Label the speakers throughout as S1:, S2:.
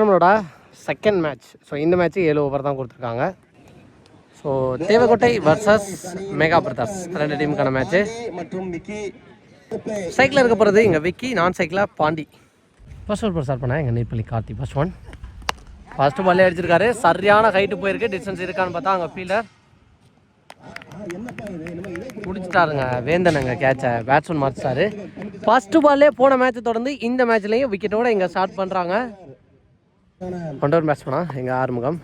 S1: நம்மளோட second match so இந்த match ஏழு ஓவர் தான் கொடுத்துருக்காங்க. So Devakottai versus mega brothers. ரெண்டு டீமுக்கான மேட்ச்சு
S2: மற்றும்
S1: சைக்கிளில் இருக்க போகிறது இங்கே விக்கி நான் சைக்கிளாக பாண்டி. ஃபர்ஸ்ட் ஒரு ஸ்டார்ட் பண்ணேன் எங்கள் Neerpalli Karthi first one first பால்லே அடிச்சிருக்காரு. சரியான ஹைட்டு போயிருக்கு. டிஸ்டன்ஸ் இருக்கான்னு பார்த்தா அங்கே ஃபீல்டர் பிடிச்சிட்டாருங்க. வேந்தனுங்க கேட்சை பேட்ஸ்மேன் மாற்றிட்டாரு ஃபர்ஸ்ட் பால்லே போன மேட்ச்சை தொடர்ந்து இந்த மேட்ச்லேயும் விக்கெட்டோட இங்கே ஸ்டார்ட் பண்ணுறாங்க கொண்டவர் பேட்ஸ்மேனா எங்கள் ஆறுமுகம்.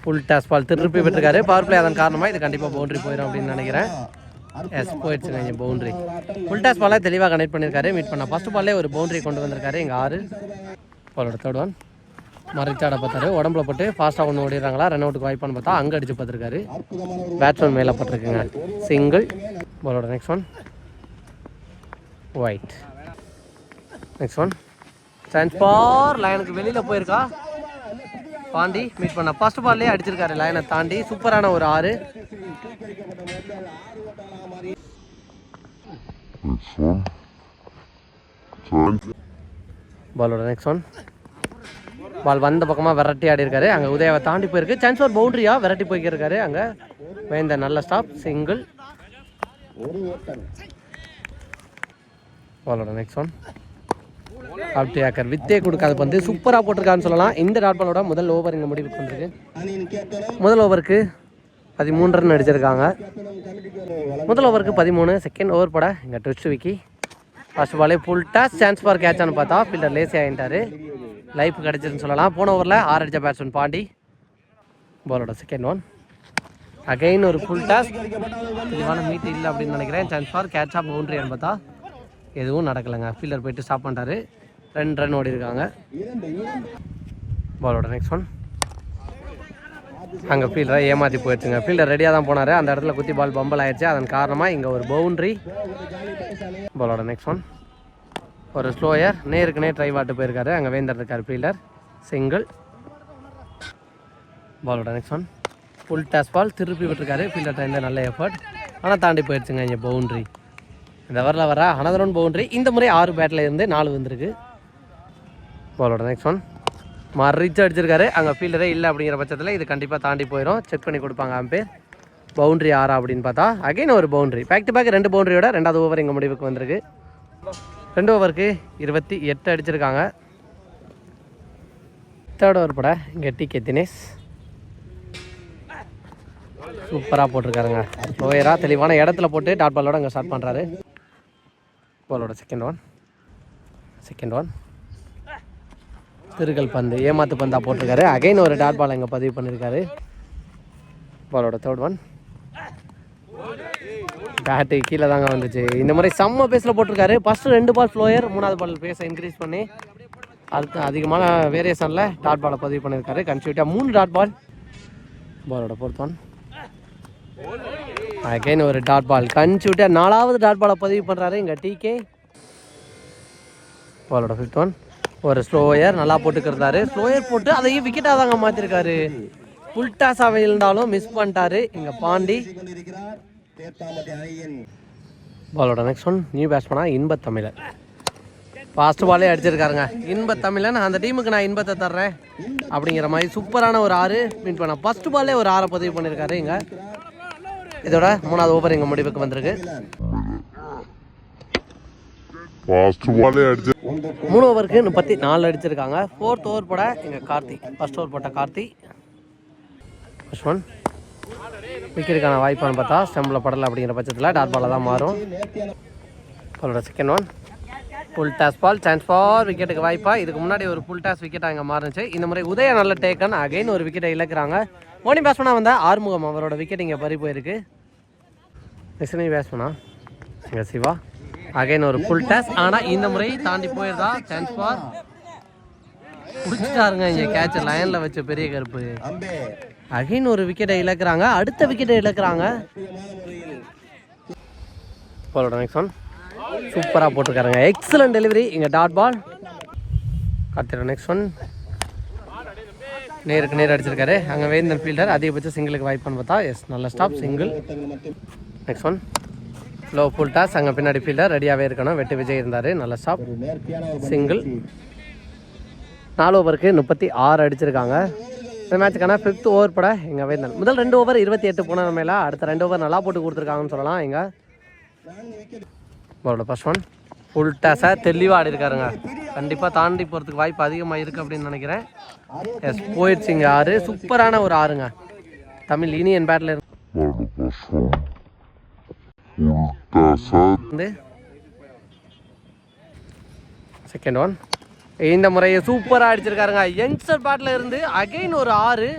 S1: ஃபுல் டாஸ் பால் திருப்பி பெற்றிருக்காரு. பவர் பிளே அதன் காரணமாக இது கண்டிப்பாக பவுண்டரி போயிடும் அப்படின்னு நினைக்கிறேன். எஸ் போயிடுச்சுங்க இங்கே பவுண்டரி ஃபுல் டாஸ் பாலாக தெளிவாக கனெக்ட் பண்ணியிருக்காரு. மீட் பண்ண ஃபர்ஸ்ட் பால்லே ஒரு பவுண்டரி கொண்டு வந்திருக்காரு. எங்கள் ஆறு. பாலோட தேர்ட் ஒன் மறைச்சாட பார்த்தாரு. உடம்புல போட்டு ஃபாஸ்ட்டாக ஒன்று ஓடிடுறாங்களா? ரன் அவுட்டுக்கு வாய்ப்பான்னு பார்த்தா அங்கே அடிச்சு பார்த்துருக்காரு. பேட்ஸ்மேன் மேலே பட்டிருக்குங்க. சிங்கிள் பாலோட next one wide next one chance for லைனுக்கு வெளியில் போயிருக்கா? பாண்டி மீட் பண்ண. ஃபர்ஸ்ட் பால்லே அடிச்சிருக்காரு லைனை தாண்டி. சூப்பரான ஒரு ஆறு. பாலோட நெக்ஸ்ட் ஒன் பால் வந்த பக்கமாக விரட்டி ஆடி இருக்காரு அங்கே உதயாவை தாண்டி போயிருக்கு. சான்ஸ் ஒரு பவுண்டரியா விரட்டி போய்க்கிருக்காரு. அங்கே வேந்த நல்ல ஸ்டாப் சிங்கிள் பாலோட நெக்ஸ்ட் ஒன் ஆப்டி ஆக்கர் வித்தே கொடுக்காது பந்து. சூப்பராக போட்டிருக்கான்னு சொல்லலாம். இந்த டாட் பாலோட முதல் ஓவர் இங்கே முடிவுக்கு வந்திருக்கு. முதல் ஓவருக்கு பதிமூன்று ரன் அடிச்சிருக்காங்க. முதல் ஓவருக்கு பதிமூணு செகண்ட் ஓவர் போட இங்கே ட்விஸ்ட் விக்கி. ஃபர்ஸ்ட் பாலே ஃபுல் டாஸ் சான்ஸ் ஃபார் கேட்சான்னு பார்த்தா ஃபீல்டர் லேசி ஆகிட்டாரு லைஃப் கிடச்சிருன்னு சொல்லலாம். போன ஓவரில் ஆறு அடித்த பேட்ஸ்மேன் பாண்டி. பாலோட செகண்ட் ஒன் அகைன் ஒரு ஃபுல் டாஸ் தெளிவான மீட் இல்லை அப்படின்னு நினைக்கிறேன். சான்ஸ் ஃபார் கேட்சா பவுண்ட்ரி பார்த்தா எதுவும் நடக்கலைங்க. ஃபீல்டர் போயிட்டு ஸ்டாப் பண்ணிட்டாரு. ரெண்டு ரன் ஓடி இருக்காங்க பாலோட நெக்ஸ்ட் ஒன் அங்கே ஃபீல்டரை ஏமாற்றி போயிடுச்சுங்க. ஃபீல்டர் ரெடியாக தான் போனார். அந்த இடத்துல குத்தி பால் பம்பல் ஆயிடுச்சு. அதன் காரணமாக இங்கே ஒரு பவுண்ட்ரி பாலோட நெக்ஸ்ட் ஒன் ஒரு ஸ்லோயர் நேருக்கு நேர் ட்ரை வாட்டு போயிருக்காரு. அங்கே வேந்தர் இருக்கார் ஃபீல்டர் சிங்கிள் பாலோட next one full toss ball திருப்பி விட்டுருக்காரு. ஃபீல்டர் டைம் நல்ல எஃபர்ட் ஆனால் தாண்டி போயிடுச்சுங்க இங்கே பவுண்ட்ரி இந்த வரல வர? அனதர் ஒன் பவுண்ட்ரி இந்த முறை ஆறு பேட்டில் இருந்து நாலு வந்திருக்கு. பாலோட நெக்ஸ்ட் ஒன் மறிச்சு அடிச்சிருக்காரு. அங்கே ஃபீல்டரே இல்லை அப்படிங்கிற பட்சத்தில் இது கண்டிப்பாக தாண்டி போயிடும் செக் பண்ணி கொடுப்பாங்க அம்பேர் பவுண்ட்ரி ஆறா அப்படின்னு பார்த்தா அகைன் ஒரு பவுண்ட்ரி பேக் டு பேக் ரெண்டு பவுண்டரியோட ரெண்டாவது ஓவர் எங்கள் முடிவுக்கு வந்திருக்கு. ரெண்டு ஓவருக்கு இருபத்தி எட்டு அடிச்சிருக்காங்க. தேர்ட் ஓவர் பட இங்கே டி கே தினேஷ். சூப்பராக போட்டிருக்காருங்க. ஓயரா தெளிவான இடத்துல போட்டு டாட் பாலோட அங்கே ஸ்டார்ட் பண்ணுறாரு பாலோட செகண்ட் ஒன் செகண்ட் ஒன் திருக்கல் பந்து. ஏமாத்து பந்தா போட்டிருக்காரு. அகைன் ஒரு டாட் பால் இங்கே பதிவு பண்ணியிருக்காரு பாலோட தேர்ட் ஒன் பேட்டு கீழே தாங்க வந்துச்சு. இந்த மாதிரி செம்ம பேஸில் போட்டிருக்காரு. ஃபஸ்ட்டு ரெண்டு பால் ஃப்ளோயர் மூணாவது பால் பேஸை இன்க்ரீஸ் பண்ணி அடுத்து அதிகமான வேரியேஷனில் டாட் பாலை பதிவு பண்ணியிருக்காரு கன்சியூட்டாக மூணு டாட் பால் பாலோட ஃபோர்த் ஒன் அகைன் ஒரு டாட் பால் கன்சியூட்டாக நாலாவது டாட் பாலை பதிவு பண்ணுறாரு இங்கே டிகே பாலோட ஃபிஃப்த் ஒன் ஒரு ஸ்லோயர் நல்லா போட்டுக்கிறாரு ஸ்லோயர் போட்டு அதையும் விக்கெட்டாக தாங்க மாற்றிருக்காரு ஃபுல் டாஸாக இருந்தாலும் மிஸ் பண்ணிட்டாரு. இங்கே பாண்டி. பாலோட நெக்ஸ்ட் ஒன் நியூ பேட்ஸ்மேனா இன்ப தமிழர். ஃபாஸ்ட் பாலே அடிச்சிருக்காருங்க. இன்ப தமிழன் அந்த டீமுக்கு நான் இன்பத்தை தர்றேன். அப்படிங்கிற மாதிரி சூப்பரான ஒரு ஆறு மீன் பண்ண ஃபர்ஸ்ட் பாலே ஒரு ஆறை பதிவு பண்ணியிருக்காரு இங்கே. இதோட மூணாவது ஓவர் எங்கள் முடிவுக்கு வந்திருக்கு. மூணு ஓவருக்கு முப்பத்தி நாலு அடிச்சிருக்காங்க. ஃபோர்த் ஓவர் போட எங்கள் கார்த்தி. ஃபர்ஸ்ட் ஓவர் போட்ட கார்த்தி. ஃபர்ஸ்ட் ஒன் விக்கெட்டுக்கான வாய்ப்பான்னு பார்த்தா ஸ்டம்பில் படலை அப்படிங்கிற பட்சத்தில் டாட் பாலாக தான் மாறும். பாலோட second one full toss ball chance for விக்கெட்டுக்கு வாய்ப்பா. இதுக்கு முன்னாடி ஒரு ஃபுல் டாஸ் விக்கெட்டாக இங்கே மாறுச்சு இந்த முறை உதய நல்ல டேக்கன் அகைன் ஒரு விக்கெட்டை இழக்கிறாங்க. ஓனி பேட்ஸ்மனாக வந்த ஆறுமுகம். அவரோட விக்கெட் இங்கே பறி போயிருக்கு. நெக்ஸ்ட் பேட்ஸ்மனா இங்கே சிவா. அகைன் ஒரு ஃபுல் டாஸ் ஆனால் இந்த முறை தாண்டி போயிருந்தா சான்ஸ் ஃபார் பிடிச்சிட்டாருங்க இங்கே கேட்ச லைனில் வச்ச பெரிய கருப்பு. அகைன் ஒரு விக்கெட்டை இழக்கிறாங்க. அடுத்த விக்கெட்டை இழக்கிறாங்க. பாலோட நெக்ஸ்ட் ஒன் சூப்பராக போட்டிருக்காருங்க. எக்ஸலன்ட் டெலிவரி இங்கே டாட் பால் கார்த்தியோட நெக்ஸ்ட் ஒன் நேருக்கு நேர் அடிச்சிருக்காரு. அங்கே வேந்தன் ஃபீல்டர் அதிகபட்ச சிங்கிளுக்கு வாய்ப்புன்னு பார்த்தா. எஸ் நல்ல stop single next one low full toss அங்கே பின்னாடி ஃபீல்டர் ரெடியாகவே இருக்கணும். வெட்டி விஜய் இருந்தார். நல்ல ஸ்டாப் சிங்கிள் நாலு ஓவருக்கு முப்பத்தி ஆறு அடிச்சிருக்காங்க. இந்த மேட்சுக்கான ஃபிஃப்த் ஓவர் பட எங்கள் வேந்தன். முதல் ரெண்டு ஓவர் இருபத்தி எட்டு போன அடுத்த ரெண்டு ஓவர் நல்லா போட்டு கொடுத்துருக்காங்கன்னு சொல்லலாம். எங்கள் அவரோட ஃபர்ஸ்ட் ஒன் ஃபுல் டேஸாக தெளிவாக ஆடி இருக்காருங்க கண்டிப்பாக தாண்டி போகிறதுக்கு வாய்ப்பு அதிகமாக இருக்குது அப்படின்னு நினைக்கிறேன். எஸ் போயிடுச்சுங்க ஆறு. சூப்பரான ஒரு ஆறுங்க. தமிழ் இனியன் பேட்டில் இருக்கு செகண்ட் ஒன் இந்த முறையை சூப்பராக அடிச்சிருக்காருங்க. யங்ஸ்டர் பேட்டில் இருந்து அகைன் ஒரு ஆறு.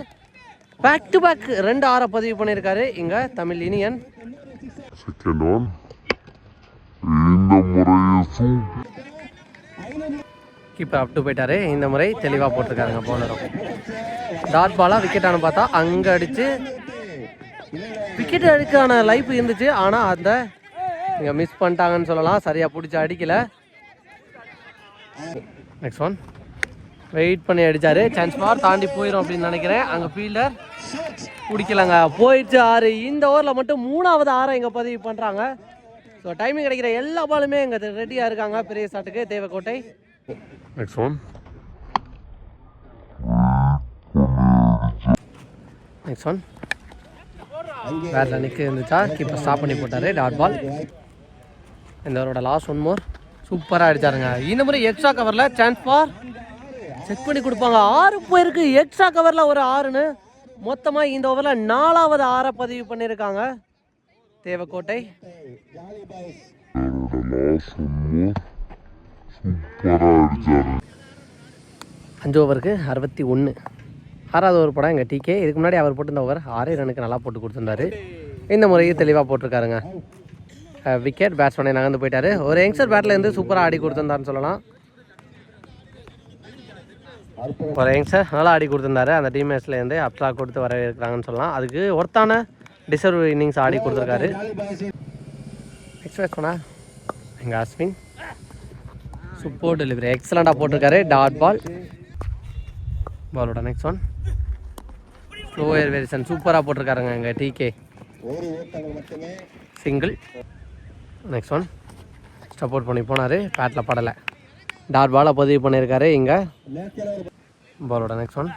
S1: பேக் டு பேக் ரெண்டு ஆறை பதிவு பண்ணியிருக்காரு. இங்கே தமிழ் இனியன்.
S3: Second one. இந்த முறையை
S1: கீப்பர் அப் டு போயிட்டாரு. இந்த முறை தெளிவாக போட்டிருக்காருங்க போனரும் டாட் பாலாக விக்கெட்டானு பார்த்தா அங்கே அடித்து விக்கெட் அடிக்கான லைஃப் இருந்துச்சு. ஆனால் அந்த இங்கே மிஸ் பண்ணிட்டாங்கன்னு சொல்லலாம். சரியாக பிடிச்சி அடிக்கல. நெக்ஸ்ட் ஒன் வெயிட் பண்ணி அடிச்சாரு. சான்ஸ் பார் தாண்டி போயிடும் அப்படின்னு நினைக்கிறேன். அங்கே ஃபீல்டர் பிடிக்கலங்க. போயிடுச்சு ஆறு. இந்த ஓவரில் மட்டும் மூணாவது ஆறை இங்கே பதிவு பண்ணுறாங்க ஸோ டைமிங் கிடைக்கிற எல்லா பாலுமே இங்கே ரெடியாக இருக்காங்க. பெரிய ஷாட்டுக்கு Devakottai.
S3: Next one.
S1: Next one battle நிற்க இருந்துச்சா கீப்பர் ஸ்டாப் பண்ணி போட்டார். டாட் பால் இந்த லாஸ்ட் ஒன் மோர் சூப்பராக அடிச்சாருங்க. இந்த முறை எக்ஸ்ட்ரா கவரில் சான்ஸ் ஃபார் செக் பண்ணி கொடுப்பாங்க. ஆறு போயிருக்கு. எக்ஸ்ட்ரா கவரில் ஒரு ஆறுன்னு. மொத்தமாக இந்த ஓவரில் நாலாவது ஆறை பதிவு பண்ணியிருக்காங்க தேவக்கோட்டை. அஞ்சு ஓவருக்கு அறுபத்தி ஒன்று ஆறாவது ஒரு படம் எங்கள் டிகே இதுக்கு முன்னாடி அவர் போட்டிருந்த ஓவர் ஆறே ரனுக்கு நல்லா போட்டு கொடுத்துருந்தாரு. இந்த முறையும் தெளிவாக போட்டிருக்காருங்க. விக்கெட் பேட்ஸ்மேனை நகர்ந்து போயிட்டாரு. ஒரு யங்ஸ்டர் பேட்டில் இருந்து சூப்பராக ஆடி கொடுத்துருந்தாருன்னு சொல்லலாம். ஒரு யங்ஸ்டர் நல்லா ஆடி கொடுத்துருந்தாரு. அந்த டீம் மேட்ச்லேருந்து அப்ட்ரா கொடுத்து வரவேற்கிறாங்கன்னு இருக்கிறாங்கன்னு சொல்லலாம். அதுக்கு ஒருத்தான டிசர்வ் இன்னிங்ஸ் ஆடி கொடுத்துருக்காரு. நெக்ஸ்ட் பேட்ஸ்மேனா எங்கள் அஸ்வின் சூப்பர் டெலிவரி எக்ஸலண்ட்டாக போட்டிருக்காரு. டாட் பால் பாலோட நெக்ஸ்ட் ஒன் ஸ்லோயர் வேரியேஷன் சூப்பராக போட்டிருக்காருங்க எங்கள் DK single next one support பண்ணி போனார். பேட்டில் படலை. டாட் பாலை பதிவு பண்ணியிருக்காரு இங்கே. பாலோட நெக்ஸ்ட் ஒன்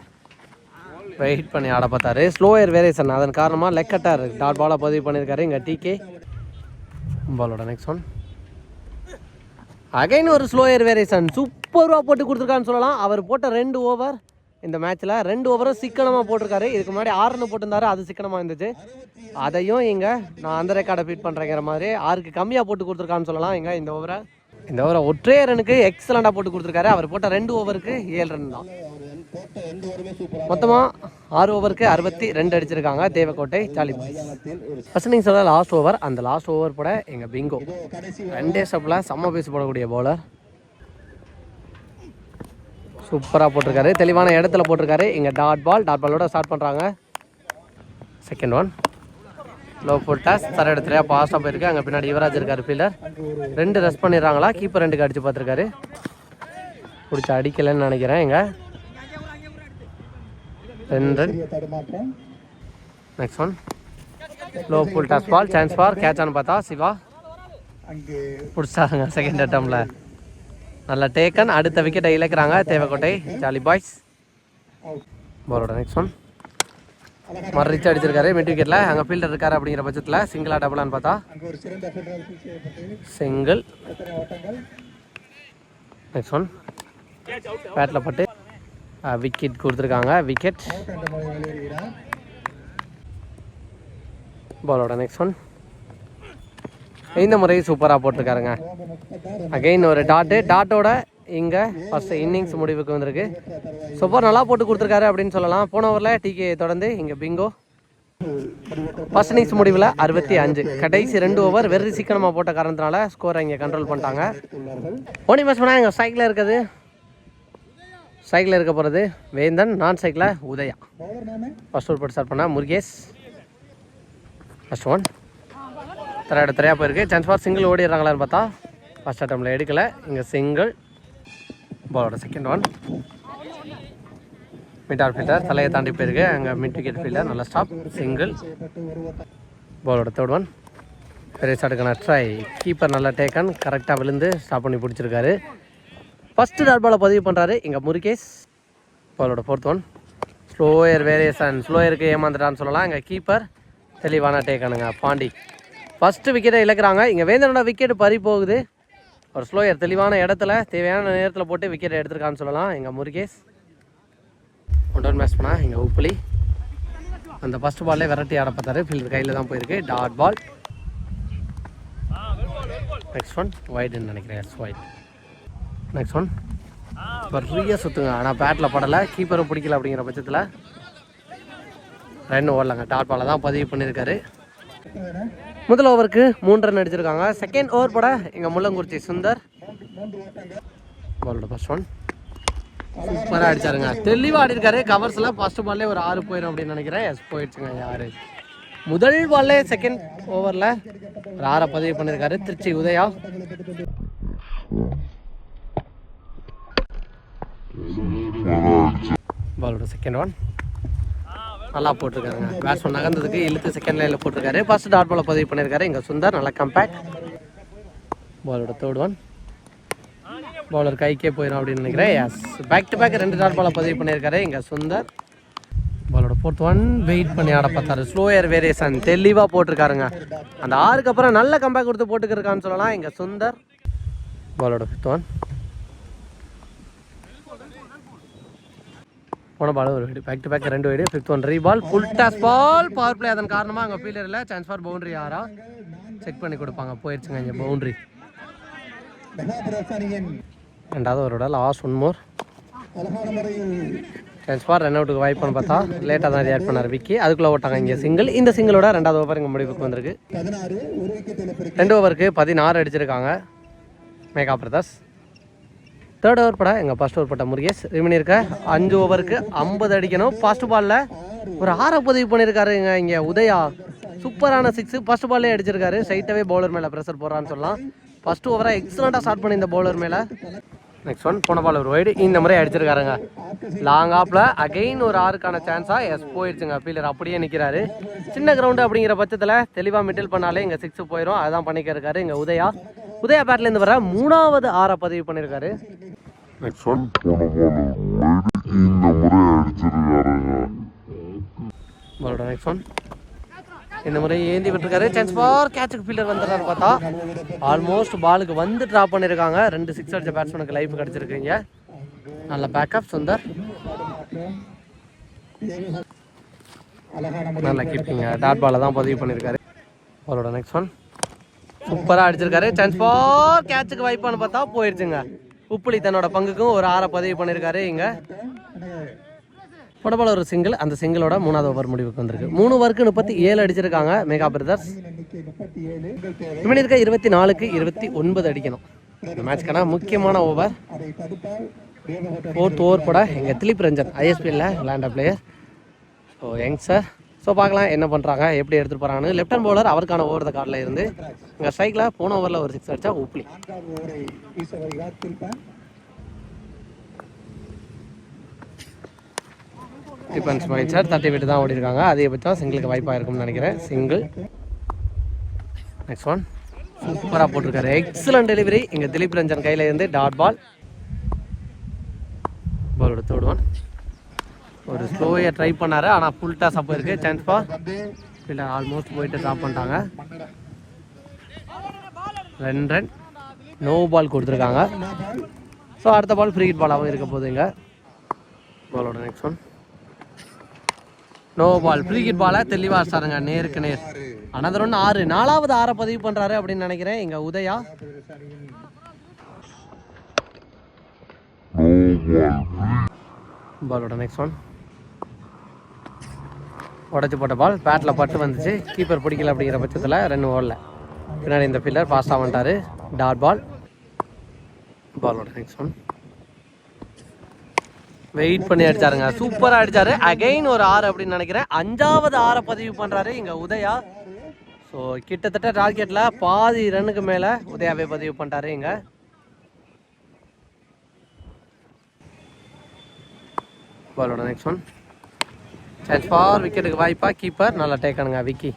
S1: வெயிட் பண்ணி ஆட பார்த்தாரு. ஸ்லோயர் வேரியேஷன் அதன் காரணமாக லெக் கட்டார் டாட் பாலை பதிவு பண்ணியிருக்காரு இங்கே டிகே பாலோட நெக்ஸ்ட் ஒன் அகைன் ஒரு ஸ்லோயர் வேரியேஷன் சூப்பராக போட்டு கொடுத்துருக்கான்னு சொல்லலாம். அவர் போட்ட ரெண்டு ஓவர் இந்த மேட்ச்சில் ரெண்டு ஓவரும் சிக்கனமாக போட்டிருக்காரு. இதுக்கு முன்னாடி ஆறுன்னு போட்டிருந்தாரு அது சிக்கனமாக இருந்துச்சு. அதையும் இங்கே நான் அந்த ரெக்கார்டை ஃபீட் பண்ணுறேங்கிற மாதிரி ஆறுக்கு கம்மியாக போட்டு கொடுத்துருக்கான்னு சொல்லலாம். இங்கே இந்த ஓவரை இந்த ஓவரை ஒற்றே ரனுக்கு எக்ஸலண்டாக போட்டு கொடுத்துருக்காரு. அவர் போட்ட ரெண்டு ஓவருக்கு ஏழு ரன் தான். மொத்தமாக ஆறு ஓவருக்கு அறுபத்தி ரெண்டு அடிச்சிருக்காங்க தேவக்கோட்டை சாலி ஃபர்ஸ்ட் நீங்கள் சொல்ல லாஸ்ட் ஓவர் அந்த லாஸ்ட் ஓவர் போட எங்கள் பிங்கோ. ரெண்டே ஸ்டெப்பில் செம்ம பேசு போடக்கூடிய பவுலர் சூப்பராக போட்டிருக்காரு. தெளிவான இடத்துல போட்டிருக்காரு. இங்கே டாட் பால் டாட் பாலோட ஸ்டார்ட் பண்ணுறாங்க second one low full toss தர இடத்துல பாஸ்டாக போயிருக்கு. அங்கே பின்னாடி யுவராஜ் இருக்கார் ஃபீல்டர் ரெண்டு ரெஸ்ட் பண்ணிடுறாங்களா? கீப்பர் ரெண்டுக்கு அடிச்சு பார்த்துருக்காரு. பிடிச்சி அடிக்கலைன்னு நினைக்கிறேன் இங்கே. ரெண்டு next one low full toss ball chance for கேட்சான்னு பார்த்தா சிவா. பிடிச்சாருங்க செகண்ட் அட்டம்ல நல்ல டேக்கன் அடுத்த விக்கெட்டை இழக்கிறாங்க தேவக்கோட்டை ஜாலி பாய்ஸ் பாலோட நெக்ஸ்ட் ஒன் மறிச்சு அடிச்சிருக்காரு. மிட் விக்கெட்டில் அங்கே ஃபீல்டர் இருக்காரு அப்படிங்கிற பட்சத்தில் சிங்கிளா டபுளான்னு பார்த்தா. சிங்கிள் நெக்ஸ்ட் ஒன் பேட்டில் பட்டு விக்கெட் கொடுத்துருக்காங்க. விக்கெட் பாலோட நெக்ஸ்ட் ஒன் இந்த முறை சூப்பராக போட்டிருக்காருங்க. அகெயின் ஒரு டாட்டு டாட்டோட இங்கே ஃபஸ்ட்டு இன்னிங்ஸ் முடிவுக்கு வந்திருக்கு. சூப்பர் நல்லா போட்டு கொடுத்துருக்காரு அப்படின்னு சொல்லலாம். போன ஓவரில் டிகே தொடர்ந்து இங்கே பிங்கோ ஃபர்ஸ்ட் இன்னிங்ஸ் முடிவில் அறுபத்தி அஞ்சு. கடைசி ரெண்டு ஓவர் வெறி சீக்கிரமாக போட்ட காரணத்தினால ஸ்கோரை இங்கே கண்ட்ரோல் பண்ணிட்டாங்க. ஓனி மேட்ச் பண்ணால் எங்கள் சைக்கிளில் இருக்குது சைக்கிளில் இருக்க போகிறது வேந்தன் நான் சைக்கிளில் உதயா.
S2: ஃபஸ்ட் ஒரு
S1: ஃபர்ஸ்ட் போட்டு ஸ்டார்ட் பண்ணால் முருகேஷ். ஃபஸ்ட் ஒன் தரையோட தரையாக போயிருக்கு. சான்ஸ் ஃபார் சிங்கிள் ஓடிடுறாங்களான்னு பார்த்தா ஃபஸ்ட் அட்டம்ல எடுக்கலை. இங்கே சிங்கிள் பாலோட செகண்ட் ஒன் மிட் ஆர் ஃபீல்டர் தலையை தாண்டி போயிருக்கு. அங்கே மிட் விக்கெட் ஃபீல்டர் நல்ல ஸ்டாப் சிங்கிள் பாலோட தேர்ட் ஒன் பெரிய ஷாட்டுக்கான ட்ரை கீப்பர் நல்லா டேக்கன் கரெக்டாக விழுந்து ஸ்டாப் பண்ணி பிடிச்சிருக்காரு. ஃபஸ்ட்டு டாட் பாலை பதிவு பண்ணுறாரு இங்கே முருகேஷ். பாலோட ஃபோர்த் ஒன் ஸ்லோயர் வேரியேஷன் ஸ்லோயருக்கு ஏமாந்துட்டான்னு சொல்லலாம். இங்கே கீப்பர் தெளிவான டேக்கனுங்க பாண்டி. ஃபஸ்ட்டு விக்கெட்டை இழக்கிறாங்க. இங்கே வேந்தனோட விக்கெட் பறி போகுது. ஒரு ஸ்லோயர் தெளிவான இடத்துல தேவையான நேரத்தில் போட்டு விக்கெட் எடுத்திருக்கான்னு சொல்லலாம். எங்கள் முருகேஷ். ஒன் டவுன் மேட்ச் பண்ணால் எங்கள் உப்புலி. அந்த ஃபஸ்ட் பால்லே விரட்டி ஆட பார்த்தாரு. ஃபீல்டர் கையில் தான் போயிருக்கு. டாட் பால் நெக்ஸ்ட் ஒன் ஒயிட்னு நினைக்கிறேன். எஸ் வைட் நெக்ஸ்ட் ஒன் பெரிய சுற்றுங்க ஆனால் பேட்டில் படலை. கீப்பரும் பிடிக்கல அப்படிங்கிற பட்சத்தில். ரன் ஓடலாங்க. டாட் பாலை தான் பதிவு பண்ணியிருக்காரு. முதல் ஓவருக்கு மூன்று ரன் அடிச்சிருக்காங்க. செகண்ட் ஓவர் போட எங்கள் முள்ளங்குறிச்சி சுந்தர். பாலோட ஃபர்ஸ்ட் ஒன் சூப்பராக அடிச்சாருங்க. தெளிவாக ஆடிருக்காரு. கவர்ஸில் ஃபர்ஸ்ட் பால்லே ஒரு ஆறு போயிடும் அப்படின்னு நினைக்கிறேன். எஸ் போயிடுச்சுங்க யாரு? முதல் பால்லே செகண்ட் ஓவரில் ஒரு ஆறை பதிவு பண்ணியிருக்காரு திருச்சி உதயா. பாலோட செகண்ட் ஒன் நல்லா போட்டிருக்காருங்க பேட்ஸ்மேன் நகர்ந்ததுக்கு இழுத்து செகண்ட் லைனில் போட்டிருக்காரு. ஃபர்ஸ்ட் டாட் பாலை பதிவு பண்ணியிருக்காரு. இங்கே சுந்தர் நல்லா கம்பேக்ட் பாலோட தேர்ட் ஒன் பவுலர் கைக்கே போயிடும் அப்படின்னு நினைக்கிறேன். எஸ் பேக் டு பேக் ரெண்டு டாட் பாலை பதிவு பண்ணியிருக்காரு. இங்கே சுந்தர். பாலோட ஃபோர்த் ஒன் வெயிட் பண்ணி ஆட பார்த்தாரு. ஸ்லோயர் வேரியேஷன் தெளிவாக போட்டிருக்காருங்க. அந்த ஆறுக்கு அப்புறம் நல்ல கம்பேக் கொடுத்து போட்டுக்கிருக்கான்னு சொல்லலாம். இங்கே சுந்தர். பாலோட ஃபிஃப்த் ஒன் போன பால் ஒரு வீடு. பேக் டு பேக் ரெண்டு வீடு. ஃபிஃப்த் ஒன் ரீ ball full toss ball power play அதன் காரணமாக அங்கே ஃபீல்டர் இல்லை. சான்ஸ் ஃபார் பவுண்டரி யாரா? செக் பண்ணி கொடுப்பாங்க. போயிடுச்சுங்க இங்கே பவுண்டரி ரெண்டாவது ஒரு last one more chance for run அவுட்டுக்கு வாய்ப்புன்னு பார்த்தா லேட்டாக தான் ரியாக்ட் பண்ணார் விக்கி. அதுக்குள்ளே ஓட்டாங்க இங்கே சிங்கிள் இந்த சிங்கிளோட ரெண்டாவது ஓவர் இங்கே முடிவுக்கு வந்திருக்கு. ரெண்டு ஓவருக்கு பதினாறு அடிச்சிருக்காங்க. மேகா பிரதாஸ் தேர்ட் ஓவர் பட எங்கள் ஃபர்ஸ்ட் ஓவர் பட்ட முருகேஷ் ரிமினி இருக்க. அஞ்சு ஓவருக்கு ஐம்பது அடிக்கணும். ஃபர்ஸ்ட் பாலில் ஒரு ஆறை பதிவு பண்ணியிருக்காருங்க இங்கே உதயா. சூப்பரான சிக்ஸ் ஃபர்ஸ்ட் பால்லே அடிச்சிருக்காரு. ஸ்ட்ரைட்டாகவே பவுலர் மேலே ப்ரெஷர் போடுறான்னு சொல்லலாம். ஃபர்ஸ்ட் ஓவராக எக்ஸலண்ட்டாக ஸ்டார்ட் பண்ணி இந்த பவுலர் மேலே. நெக்ஸ்ட் ஒன் போன பால் ஒரு ஒய்டு இந்த முறை அடிச்சிருக்காருங்க. லாங் ஆப்பில் அகைன் ஒரு ஆறுக்கான சான்ஸாக எஸ் போயிடுச்சுங்க ஃபீலர் அப்படியே நிற்கிறாரு சின்ன கிரவுண்டு அப்படிங்கிற பட்சத்தில் தெளிவாக மிட்டில் பண்ணாலே இங்கே சிக்ஸ் போயிடும் அதுதான் பண்ணிக்கிருக்காரு இங்கே உதயா. உதயா பேட்லேருந்து வர மூணாவது ஆறை பதிவு பண்ணியிருக்காரு பாலோட நெக்ஸ்ட் ஒன் இந்த முறை ஏந்தி விட்டுருக்காரு. சான்ஸ் ஃபார் கேட்சுக்கு ஃபீல்டர் வந்துடுறாரு பார்த்தா. ஆல்மோஸ்ட் பாலுக்கு வந்து ட்ராப் பண்ணியிருக்காங்க ரெண்டு சிக்ஸ் அடிச்ச பேட்ஸ்மேனுக்கு லைஃப் கிடச்சிருக்கீங்க. நல்ல பேக்கப் சுந்தர். நல்ல கீப்பிங்க டாட் பாலை தான் பதிவு பண்ணியிருக்காரு பாலோட நெக்ஸ்ட் ஒன் சூப்பராக அடிச்சிருக்காரு. சான்ஸ் ஃபார் கேட்சுக்கு வாய்ப்பான்னு பார்த்தா போயிடுச்சுங்க உப்புளி தன்னோட பங்குக்கும் ஒரு ஆறை பதிவு பண்ணியிருக்காரு இங்கே. புடபால் ஒரு சிங்கிள் அந்த சிங்கிளோட மூணாவது ஓவர் முடிவுக்கு வந்திருக்கு. மூணு ஓவருக்கு முப்பத்தி ஏழு அடிச்சிருக்காங்க மெகா பிரதர்ஸ் இவன் இருக்க இருபத்தி நாலுக்கு இருபத்தி ஒன்பது அடிக்கணும். இந்த மேட்ச்க்கான முக்கியமான ஓவர் ஃபோர்த் ஓவர் போட எங்கள் திலீப் ரஞ்சன் ஐஎஸ்பியில் விளையாண்ட player so young sir so பார்க்கலாம் என்ன பண்ணுறாங்க எப்படி எடுத்துகிட்டு போகிறாங்கன்னு லெஃப்ட் ஹேண்ட் பவுலர் அவருக்கான ஓவர் த கார்டில் இருந்து இங்கே ஸ்ட்ரைக்கில் போன ஓவரில் ஒரு சிக்ஸ் அடித்தா உப்ளி டிஃபென்ஸ் பாயிண்ட் சார் தட்டி விட்டு தான் ஓடிருக்காங்க. அதிகபட்சம் சிங்கிளுக்கு வாய்ப்பாக இருக்கும்னு நினைக்கிறேன். சிங்கிள் நெக்ஸ்ட் ஒன் சூப்பராக போட்டிருக்காரு. எக்ஸலன்ட் டெலிவரி இங்கே திலீப் ரஞ்சன் கையில் இருந்து டாட் பால் பால் எடுத்து விடுவான் ஒரு ஸ்லோயை ட்ரை பண்ணாரு. ஆனால் ஃபுல் டாஸ் அப்போ இருக்கு. சான்ஸ்
S2: வந்து
S1: இல்லை ஆல்மோஸ்ட் போயிட்டு ட்ராப் பண்ணிட்டாங்க. ரெண்டு ரன் நோ பால் கொடுத்துருக்காங்க. ஸோ அடுத்த பால் ஃப்ரீ ஹிட் பாலாகவும் இருக்க போகுதுங்க பாலோட next one no ball free hit பாலை தெளிவாக அடிச்சாருங்க நேருக்கு நேர். அனதர் ஒன்று ஆறு. நாலாவது ஆறை பதிவு பண்ணுறாரு அப்படின்னு நினைக்கிறேன். இங்கே உதயா. பாலோட நெக்ஸ்ட் ஒன் உடச்சி போட்ட பால் பேட்டில் பட்டு வந்துச்சு. கீப்பர் பிடிக்கல அப்படிங்கிற பட்சத்தில் ரன் ஓடல. பின்னாடி இந்த ஃபீல்டர் ஃபாஸ்ட்டாக வந்துட்டாரு. டாட் பால் பாலோட நெக்ஸ்ட் ஒன் வெயிட் பண்ணி அடிச்சாருங்க. சூப்பராக அடிச்சாரு. அகைன் ஒரு ஆறு அப்படின்னு நினைக்கிறேன். அஞ்சாவது ஆறை பதிவு பண்ணுறாரு இங்கே உதயா. ஸோ கிட்டத்தட்ட டார்கெட்டில் பாதி ரன்னுக்கு மேலே உதயாவே பதிவு பண்ணிட்டாரு இங்கே. பாலோட நெக்ஸ்ட் ஒன் சான்ஸ் ஃபார் விக்கெட்டுக்கு வாய்ப்பா கீப்பர் நல்லா டேக்கனுங்க விக்கி.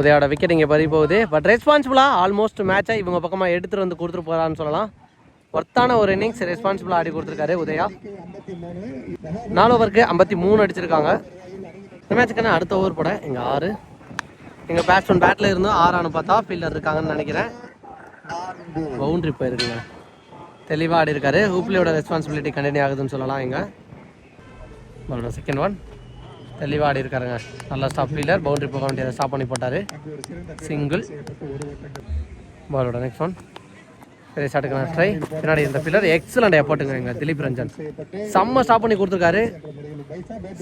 S1: உதயோட விக்கெட் இங்கே பறி போகுது. பட் ரெஸ்பான்சிபிளாக ஆல்மோஸ்ட் மேட்சை இவங்க பக்கமாக எடுத்துகிட்டு வந்து கொடுத்துட்டு போகிறான்னு சொல்லலாம். ஒர்த்தான ஒரு இன்னிங்ஸ் ரெஸ்பான்சிபிளாக ஆடி கொடுத்துருக்காரு உதயா. நாலு ஓவருக்கு ஐம்பத்தி மூணு அடிச்சிருக்காங்க. இந்த மேட்சுக்கான அடுத்த ஓவர் போட எங்கள் ஆறு. எங்கள் பேட்ஸ்மேன் பேட்டில் இருந்தும் ஆறானு பார்த்தா ஃபீல்டர் இருக்காங்கன்னு நினைக்கிறேன். பவுண்ட்ரி போயிருக்குங்க. தெளிவாக ஆடி இருக்காரு. ஹூப்லியோட ரெஸ்பான்சிபிலிட்டி கண்டினியூ ஆகுதுன்னு சொல்லலாம் இங்கே. செகண்ட் ஒன் தெளிவாக ஆடி இருக்காருங்க நல்ல ஸ்டாப் ஃபீல்டர் பவுண்டரி போக வேண்டியதை ஸ்டாப் பண்ணி போட்டார். சிங்கிள் பாலோட நெக்ஸ்ட் ஒன் பெரிய ஷாட்டுக்கான ட்ரை பின்னாடி இந்த ஃபீல்டர் எக்ஸலண்ட் எஃபர்ட்டுங்க எங்கள் திலீப் ரஞ்சன். செம்ம ஸ்டாப் பண்ணி கொடுத்துருக்காரு.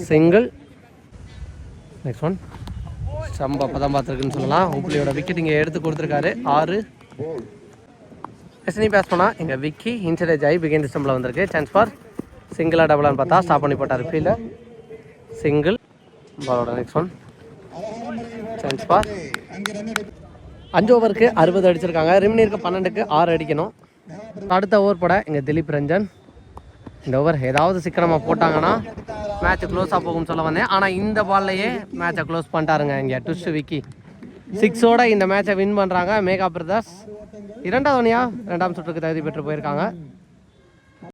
S1: சிங்கிள் நெக்ஸ்ட் ஒன் செம்ப பதம் பார்த்துருக்குன்னு சொல்லலாம். ஹூப்லியோட விக்கெட் இங்கே எடுத்து கொடுத்துருக்காரு. ஆறு. எஸ்னி பேஸ் பண்ணால் எங்கள் விக்கி இன்சரேஜ் ஆகி பிகின் சிஸ்டமில் வந்திருக்கு. சான்ஸ் ஃபார் சிங்கிளாக டபுளான்னு பார்த்தா ஸ்டாப் பண்ணி போட்டார் ஃபீல்டர் சிங்கிள் பாலோட நெக்ஸ்ட் ஒன் சான்ஸ் ஃபார் அஞ்சு ஓவருக்கு அறுபது அடிச்சிருக்காங்க. ரிமினிருக்கு பன்னெண்டுக்கு ஆறு அடிக்கணும். அடுத்த ஓவர் போட எங்கள் திலீப் ரஞ்சன். இந்த ஓவர் ஏதாவது சிக்கனமாக போட்டாங்கன்னா மேட்ச் க்ளோஸாக போகும்னு சொல்ல வந்தேன். ஆனால் இந்த பால்லையே மேட்சை க்ளோஸ் பண்ணிட்டாருங்க இங்கே டுஷ் விக்கி சிக்ஸோட இந்த மேட்சை வின் பண்ணுறாங்க மேகா பிரதர்ஸ் இரண்டாவது அணியா? ரெண்டாம் சுற்றுக்கு தகுதி பெற்று போயிருக்காங்க.